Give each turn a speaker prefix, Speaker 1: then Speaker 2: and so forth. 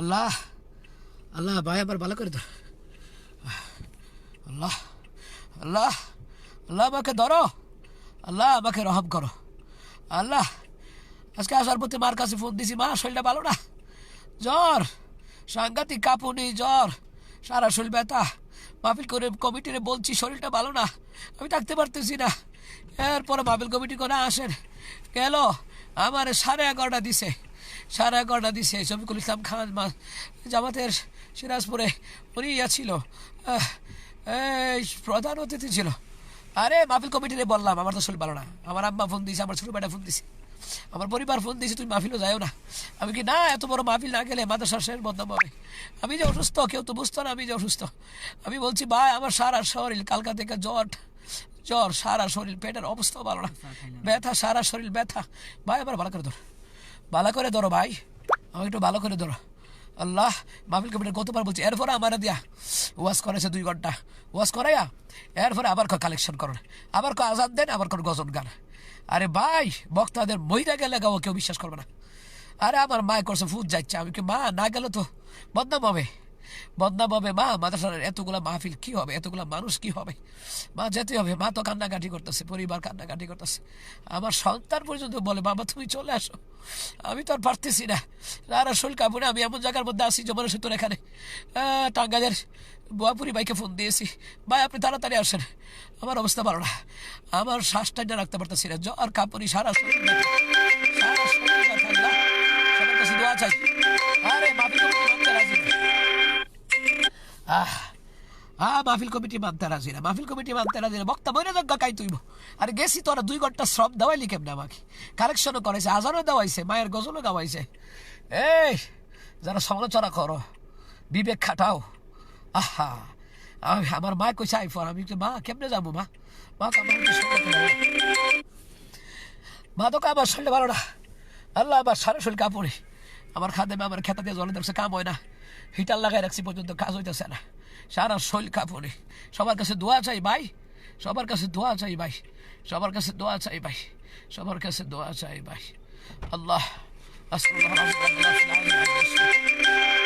Speaker 1: আল্লাহ আল্লাহ, ভাই আবার ভালো করে ধর। আল্লাহ আল্লাহ আল্লাহ আমাকে ধরো। আল্লাহ আমাকে রহম করো। আল্লাহ, আজকে আসার প্রতি মার কাছে ফোন দিছি, মা, শরীরটা ভালো না? জ্বর, সাংঘাতিক কাঁপুনি, জ্বর, সারা শরীর ব্যথা। মাহফিল করে কমিটিরে বলছি, শরীরটা ভালো না, আমি থাকতে পারতেছি না। এরপরে মাহফিল কমিটি করে আসেন। গেল, আমার সাড়ে এগারোটা দিছে। সাড়ে এগারোটা দিছে শফিকুল ইসলাম খান জামাতের সিরাজপুরে উনি ইয়া ছিল প্রধান অতিথি ছিল। আরে, মাহফিল কমিটিরে বললাম, আমার তো শরীর ভালো না। আমার আম্মা ফোন দিয়েছে আমার ছোটো বেটা ফোন দিছে। আমার পরিবার ফোন দিয়েছে তুমি মাহফিলও যাও না। আমি কি, না, এত বড় মাহফিল না গেলে মাদ্রাসার শেষ বদনাম হবে। আমি যে অসুস্থ, কেউ তো বুঝতো না আমি যে অসুস্থ। আমি বলছি, ভাই, আমার সারা শরীর, কালকা থেকে জ্বর জ্বর, সারা শরীর, পেটের অবস্থা ভালো না। ব্যথা, সারা শরীর ব্যথা। ভাই আবার ভালো করে ধরো। ভালো করে ধরো ভাই। আমাকে একটু ভালো করে ধরো। আল্লাহ, মাহফিল কমিটির কতবার বলছি, এরপরে আমার দিয়া ওয়াশ করেছে দুই ঘণ্টা। ওয়াশ করাইয়া এরপরে আবার কালেকশন করেন আবার কো আজাদ দেন, আবার কর গজন গান। আরে ভাই, বক্তাদের মহিলা গেলে গাও কেউ বিশ্বাস করবে না। আরে আমার মা করছে, ফুট যাচ্ছে। আমি কি মা, না গেলে তো বদনাম হবে। বদনাম হবে, মা, মাদ্রাসার এতগুলা মাহফিল কি হবে, এতগুলা মানুষ কি হবে? মা, যেতে হবে, মা তো কান্নাকাটি করতেছে, পরিবার কান্নাকাটি করতেছে। আমার সন্তান পর্যন্ত বলে, বাবা, তুমি চলে আসো। আমি তো আর পারতেছি না। আর শরীর কাপুরে আমি এমন জায়গার মধ্যে আসি যমুনা সেতুর এখানে। টাঙ্গাইলের বোয়াপুরি বাইকে ফোন দিয়েছি। ভাই, আপনি তাড়াতাড়ি আসেন। আমার অবস্থা ভালো না। আমার শ্বাসটা রাখতে পারতেছি না। জ্বর কাপুরি সারা শরীর সারা শরীর দোয়া চাই। আহ মাহফিল কমিটি মানতে রাজি না, মাহফিল কমিটি মানতে রাজি না। বক্তা বইরে যজ্ঞা কাই তুইব? আর গেছি তোরা দুই ঘণ্টা শ্রম দেওয়াইলি কেমনে আমাকে? কালেকশনও করেছে আজানও দেওয়াইছে, মায়ের গজলও গাওয়াইছে। এই, যারা সমালোচনা করো, বিবেক খাটাও। আহা, আমি, আমার মা কইছে আইফোন আমি মা, কেমনে যাব, মা? মা তো আমার মা তো আমার শরীরে ভালো না। আল্লাহ আমার সারা শরীর কাপড়ে আমার খাদে আমার খেতা দিয়ে জলে দেখছে কাম হয় না। হিটার লাগাই রাখছি পর্যন্ত, কাজ হইতেছে না। সারা শৈল কাপড়ে। সবার কাছে দোয়া চাই ভাই। সবার কাছে দোয়া চাই ভাই। সবার কাছে দোয়া চাই ভাই। সবার কাছে দোয়া চাই ভাই। আল্লাহ। আসসালামু আল-আযীম।